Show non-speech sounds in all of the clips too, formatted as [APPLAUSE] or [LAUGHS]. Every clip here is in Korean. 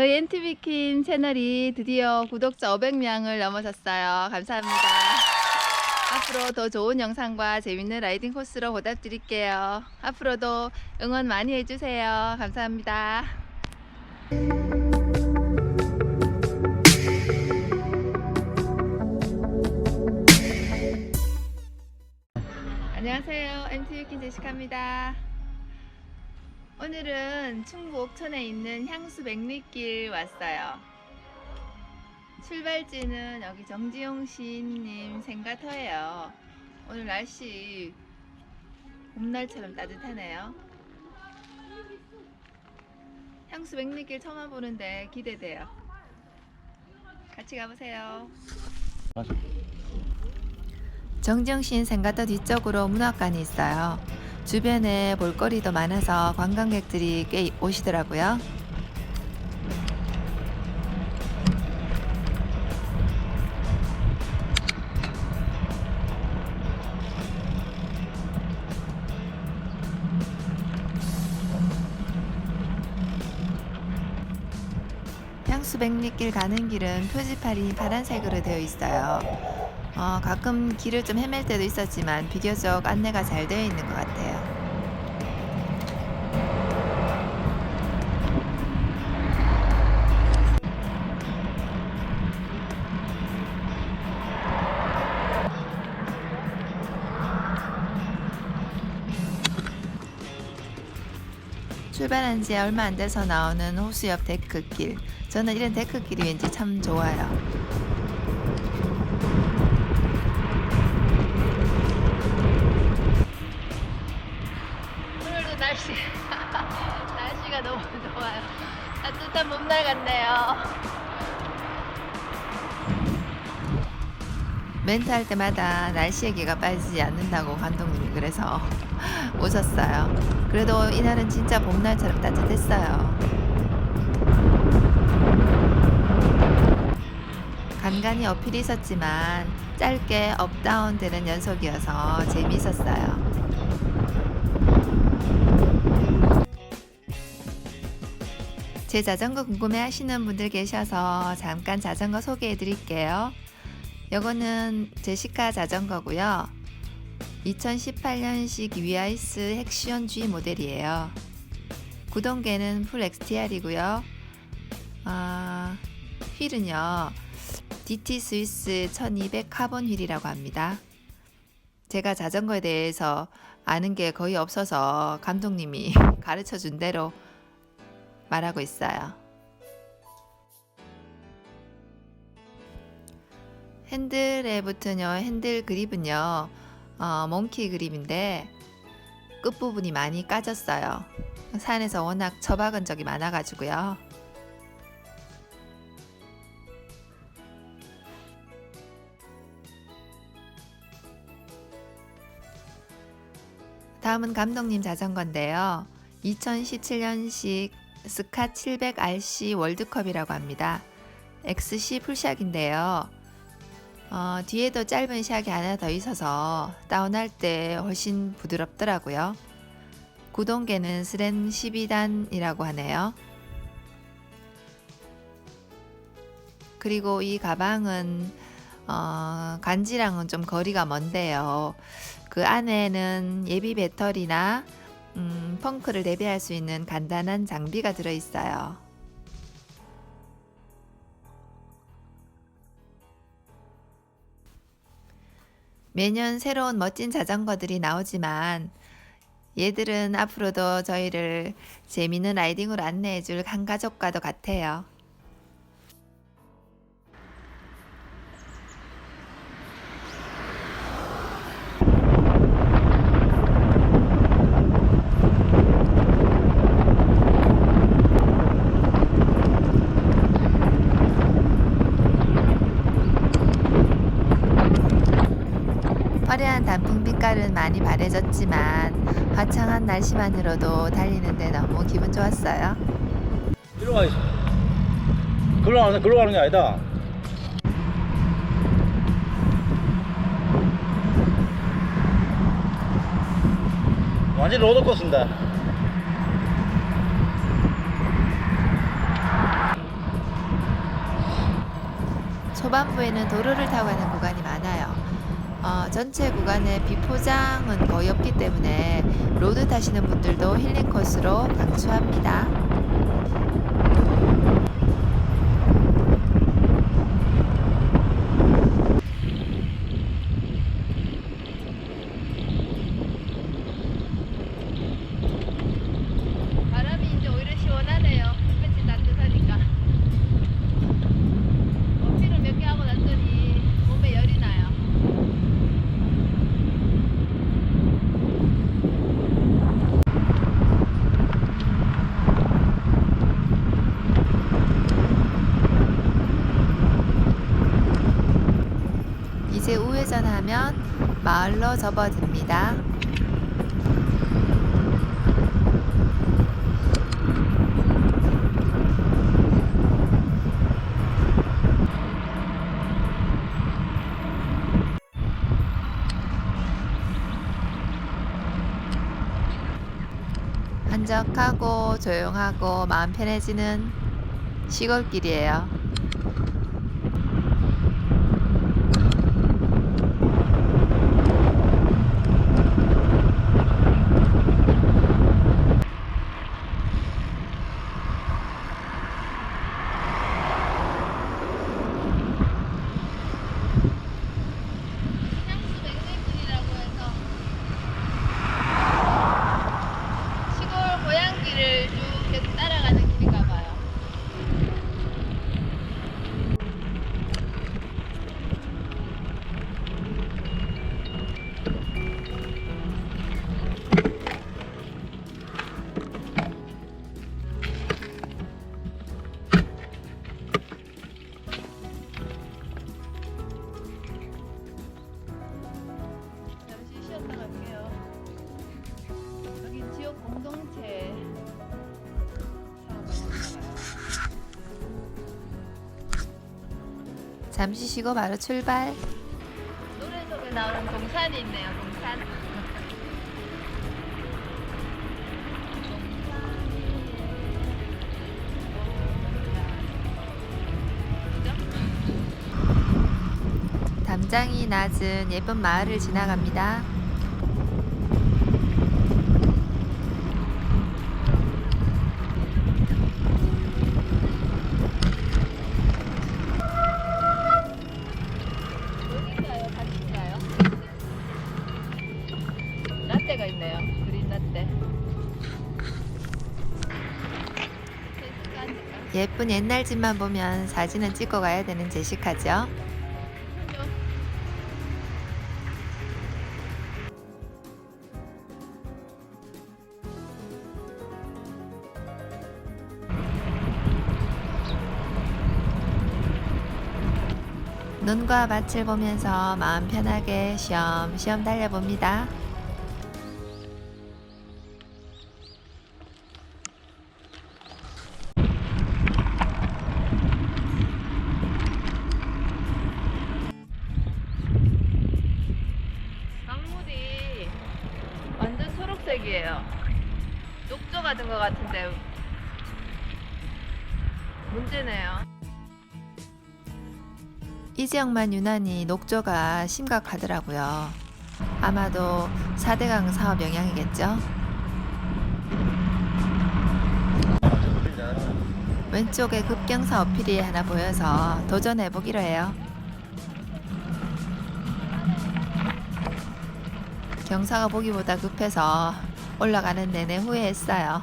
저희 NTV킨 채널이 드디어 구독자 500명을 넘어섰어요. 감사합니다. 앞으로 더 좋은 영상과 재밌는 라이딩 코스로 보답드릴게요. 앞으로도 응원 많이 해주세요. 감사합니다. 안녕하세요. NTV킨 제시카입니다. 오늘은 충북 옥천에 있는 향수 백리길 왔어요. 출발지는 여기 정지용 시인님 생가터예요. 오늘 날씨 봄날처럼 따뜻하네요. 향수 백리길 처음 와보는데 기대돼요. 같이 가보세요. 정지용 시인 생가터 뒤쪽으로 문학관이 있어요. 주변에 볼거리도 많아서 관광객들이 꽤 오시더라고요. 향수 백리길 가는 길은 표지판이 파란색으로 되어 있어요. 어, 가끔 길을 좀 헤맬 때도 있었지만 비교적 안내가 잘 되어 있는 것 같아요. 출발한 지 얼마 안 돼서 나오는 호수 옆 데크길. 저는 이런 데크길이 왠지 참 좋아요. 멘트 할 때마다 날씨 얘기가 빠지지 않는다고 감독님이 그래서 [LAUGHS] 웃었어요. 그래도 이날은 진짜 봄날처럼 따뜻했어요. 간간히 어필이 있었지만 짧게 업다운 되는 연속이어서 재미있었어요. 제 자전거 궁금해 하시는 분들 계셔서 잠깐 자전거 소개해 드릴게요. 요거는 제시카 자전거고요. 2018년식 위아이스 헥시온 G 모델이에요. 구동계는 풀 XTR이고요. 아, 휠은요. DT 스위스 1200 카본 휠이라고 합니다. 제가 자전거에 대해서 아는 게 거의 없어서 감독님이 [LAUGHS] 가르쳐 준 대로 말하고 있어요. 핸들에 붙은 요 핸들 그립은요, 어, 몽키 그립인데 끝부분이 많이 까졌어요. 산에서 워낙 처박은 적이 많아가지고요. 다음은 감독님 자전거인데요. 2017년식 스카 700RC 월드컵이라고 합니다. XC 풀샥인데요. 어, 뒤에도 짧은 샥이 하나 더 있어서 다운할 때 훨씬 부드럽더라고요. 구동계는 스렌 12단이라고 하네요. 그리고 이 가방은 어, 간지랑은 좀 거리가 먼데요. 그 안에는 예비 배터리나 음, 펑크를 대비할 수 있는 간단한 장비가 들어 있어요. 매년 새로운 멋진 자전거들이 나오지만 얘들은 앞으로도 저희를 재미있는 라이딩으로 안내해 줄 한 가족과도 같아요. 화려한 빛깔은 많이 바래졌지만 화창한 날씨만으로도 달리는데 너무 기분 좋았어요. 이리로 가야지. 글로 가는, 글로 가는 게 아니다. 완전 로드코스인데. 후반부에는 도로를 타고 가는 구간이 많아요. 어, 전체 구간에 비포장은 거의 없기 때문에 로드 타시는 분들도 힐링 코스로 강추합니다. 바람이 이제 오히려 시원하네요. 햇빛이 따뜻하니까. 커피를 몇 개 하고 났더니 몸에 열이 나요. 이제 우회전하면 마을로 접어듭니다. 한적하고 조용하고 마음 편해지는 시골길이에요. 잠시 쉬고 바로 출발. 노래 속에 나오는 동산이 있네요. 동산. 담장이 낮은 예쁜 마을을 지나갑니다. 예쁜 옛날 집만 보면 사진은 찍고 가야 되는 제시카죠. 눈과 밭을 보면서 마음 편하게 쉬엄쉬엄 달려봅니다. 지역만 유난히 녹조가 심각하더라고요. 아마도 4대강 사업 영향이겠죠? 왼쪽에 급경사 어필이 하나 보여서 도전해보기로 해요. 경사가 보기보다 급해서 올라가는 내내 후회했어요.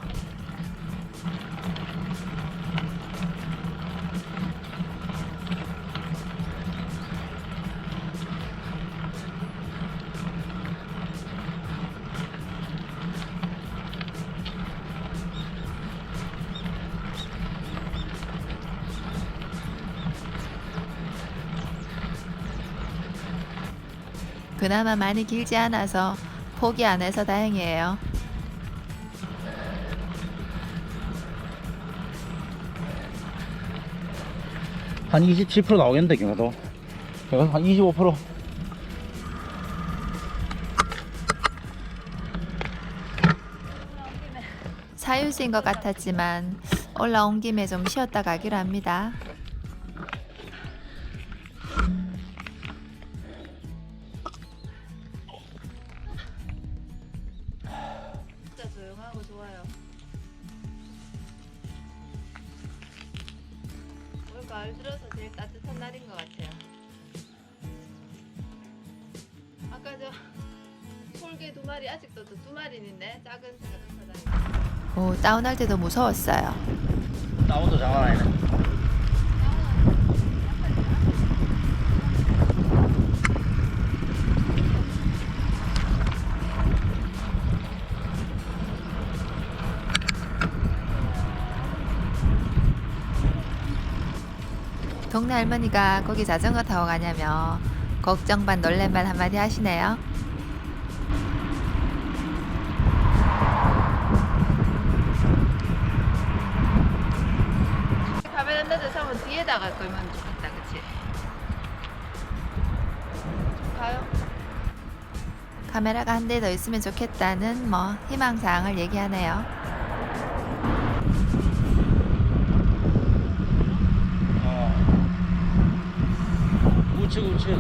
그나마 많이 길지 않아서 포기 안 해서 다행이에요. 한 27% 나오겠는데 경도 한25% 사유지인 것 같았지만 올라온 김에 좀 쉬었다 가기로 합니다. 솔개 두 마리 아직도 또두 마리 있네. 작은 자동차 오, 다운할 때도 무서웠어요. 나무도 장난 아니네. 동네 할머니가 거기 자전거 타고 가냐며 걱정 반 놀란 반 한마디 하시네요. 가요? 카메라가 한 대 더 있으면 좋겠다는 뭐 희망사항을 얘기하네요. 어. 우측 우측.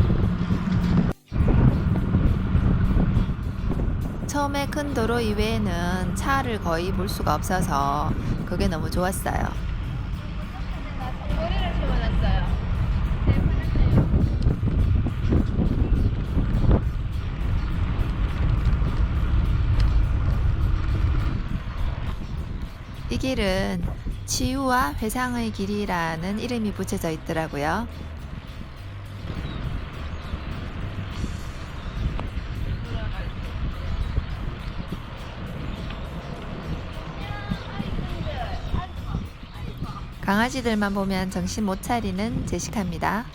처음에 큰 도로 이외에는 차를 거의 볼 수가 없어서 그게 너무 좋았어요. 길은 치유와 회상의 길이라는 이름이 붙여져 있더라고요. 강아지들만 보면 정신 못 차리는 제시카입니다.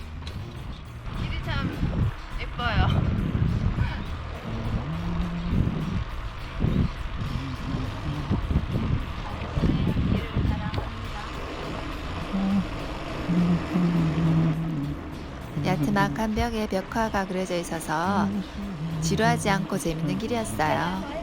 벽에 벽화가 그려져 있어서 지루하지 않고 재밌는 길이었어요.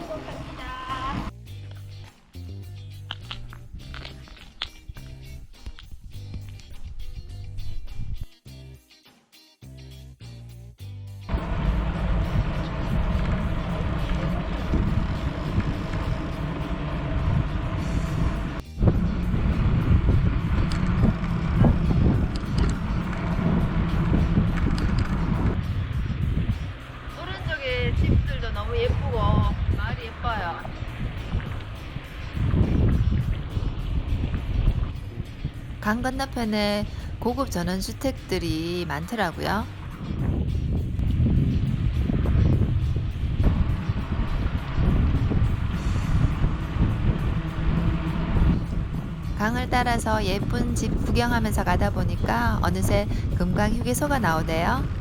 강 건너편에 고급 전원주택들이 많더라고요. 강을 따라서 예쁜 집 구경하면서 가다 보니까 어느새 금강 휴게소가 나오네요.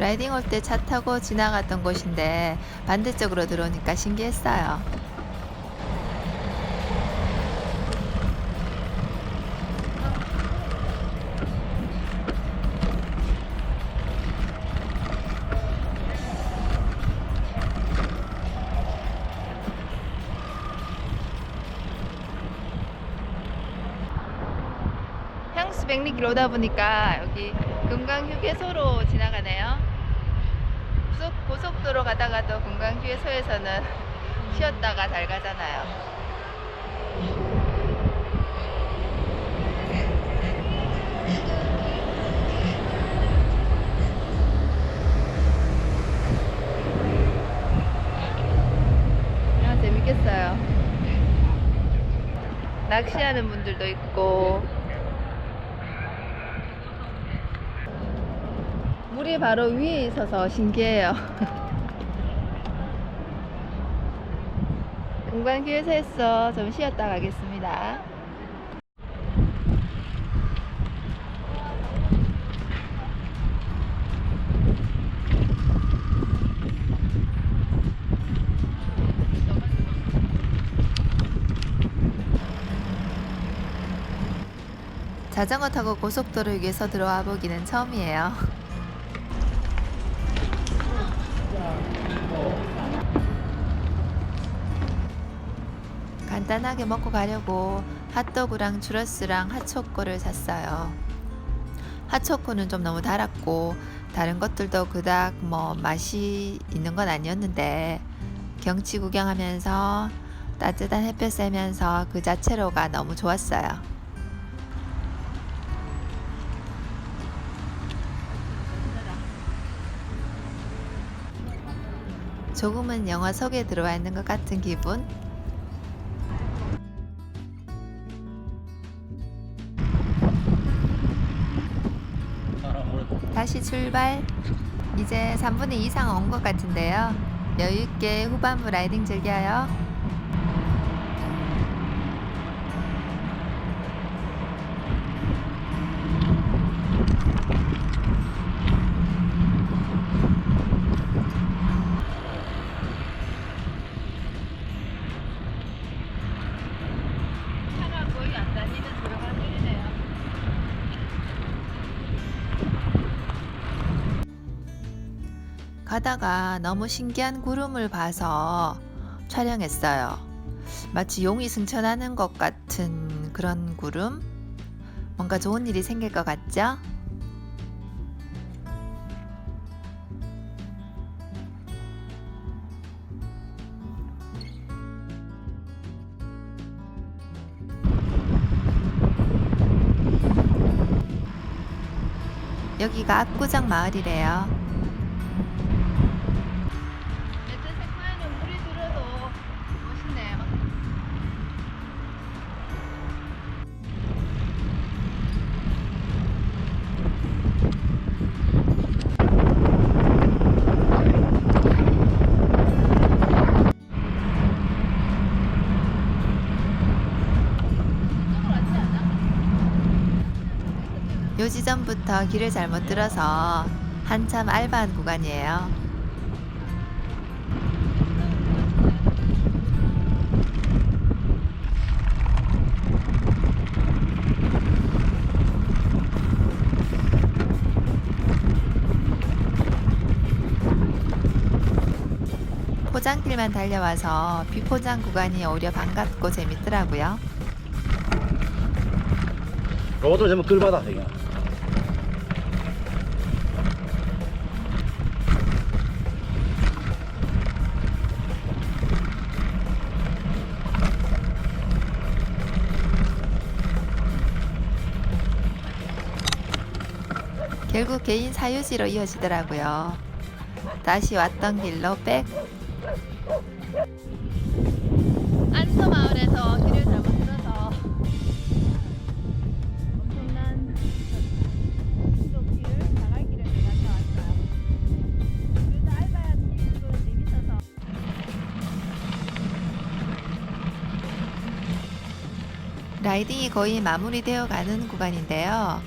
라이딩 올 때 차 타고 지나갔던 곳인데 반대쪽으로 들어오니까 신기했어요. 향수 백리길 오다 보니까 여기 금강 휴게소로 지나가네요. 고속, 고속도로 가다가도 금강 휴게소에서는 쉬었다가 잘 가잖아요. 야, 재밌겠어요. 낚시하는 분들도 있고 물이 바로 위에 있어서 신기해요. [LAUGHS] 금관교에서 좀 쉬었다 가겠습니다. 자전거 타고 고속도로 위에서 들어와 보기는 처음이에요. 간단하게 먹고 가려고 핫도그랑 추러스랑 핫초코를 샀어요. 핫초코는 좀 너무 달았고 다른 것들도 그닥 뭐 맛이 있는 건 아니었는데 경치 구경하면서 따뜻한 햇볕 쐬면서 그 자체로가 너무 좋았어요. 조금은 영화 속에 들어와 있는 것 같은 기분? 다시 출발. 이제 3분의 2 이상 온 것 같은데요. 여유있게 후반부 라이딩 즐겨요. 가다가 너무 신기한 구름을 봐서 촬영했어요. 마치 용이 승천하는 것 같은 그런 구름? 뭔가 좋은 일이 생길 것 같죠? 여기가 압구정 마을이래요. 요 지점부터 길을 잘못 들어서 한참 알바한 구간이에요. 포장길만 달려와서 비포장 구간이 오히려 반갑고 재밌더라고요. 로드 전부 끌받아 여기 결국 개인 사유지로 이어지더라고요. 다시 왔던 길로 백. 안서 마을에서 길을 잘못 들어서 엄청난 길을 나갈 길을 갔다 왔어요. 그래도 알바한 길도 재밌어서. 라이딩이 거의 마무리되어 가는 구간인데요.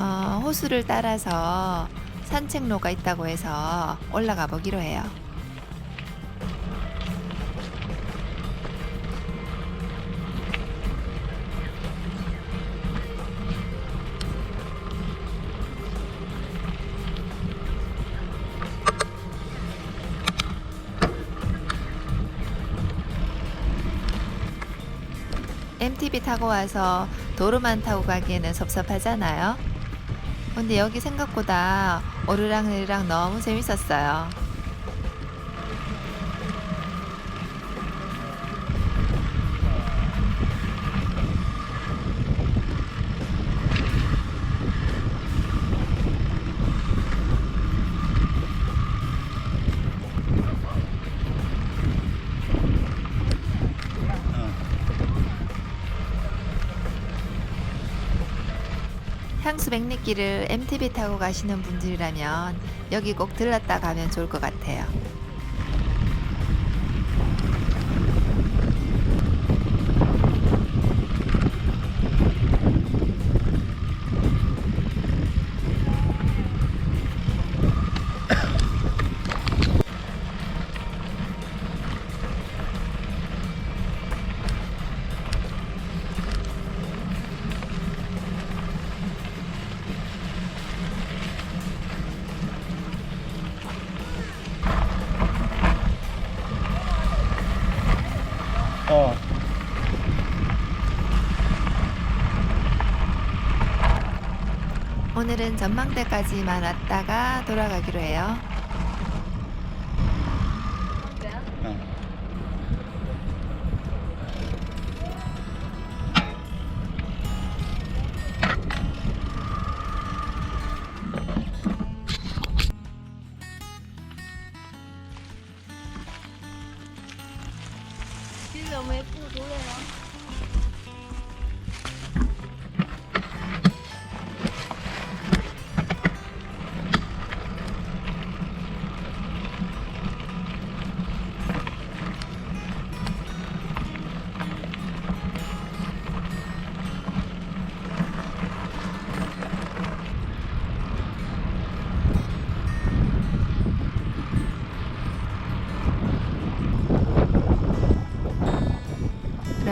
어, 호수를 따라서 산책로가 있다고 해서 올라가 보기로 해요. MTB 타고 와서 도로만 타고 가기에는 섭섭하잖아요. 근데 여기 생각보다 오르락내리락 너무 재밌었어요. 향수 백리길을 MTB 타고 가시는 분들이라면 여기 꼭 들렀다 가면 좋을 것 같아요. 어. 오늘은 전망대까지만 왔다가 돌아가기로 해요.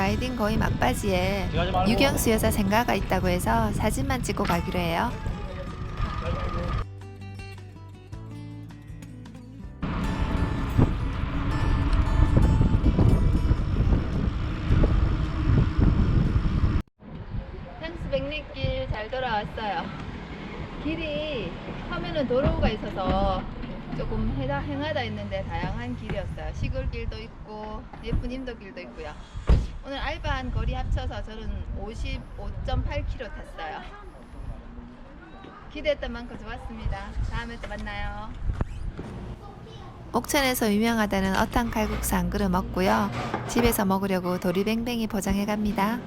라이딩 거의 막바지에. 유경수 여사 생가가 있다고 해서 사진만 찍고 가기로 해요. 향수 백리길 잘 돌아왔어요. 길이 처음에는 도로가 있어서 조금 해다 행하다 했는데 다양한 길이었어요. 시골길도 있고 예쁜 임도길도 있고요. 오늘 알바한 거리 합쳐서 저는 55.8km 탔어요. 기대했던 만큼 좋았습니다. 다음에 또 만나요. 옥천에서 유명하다는 어탕 칼국수 한 그릇 먹고요. 집에서 먹으려고 도리뱅뱅이 포장해 갑니다.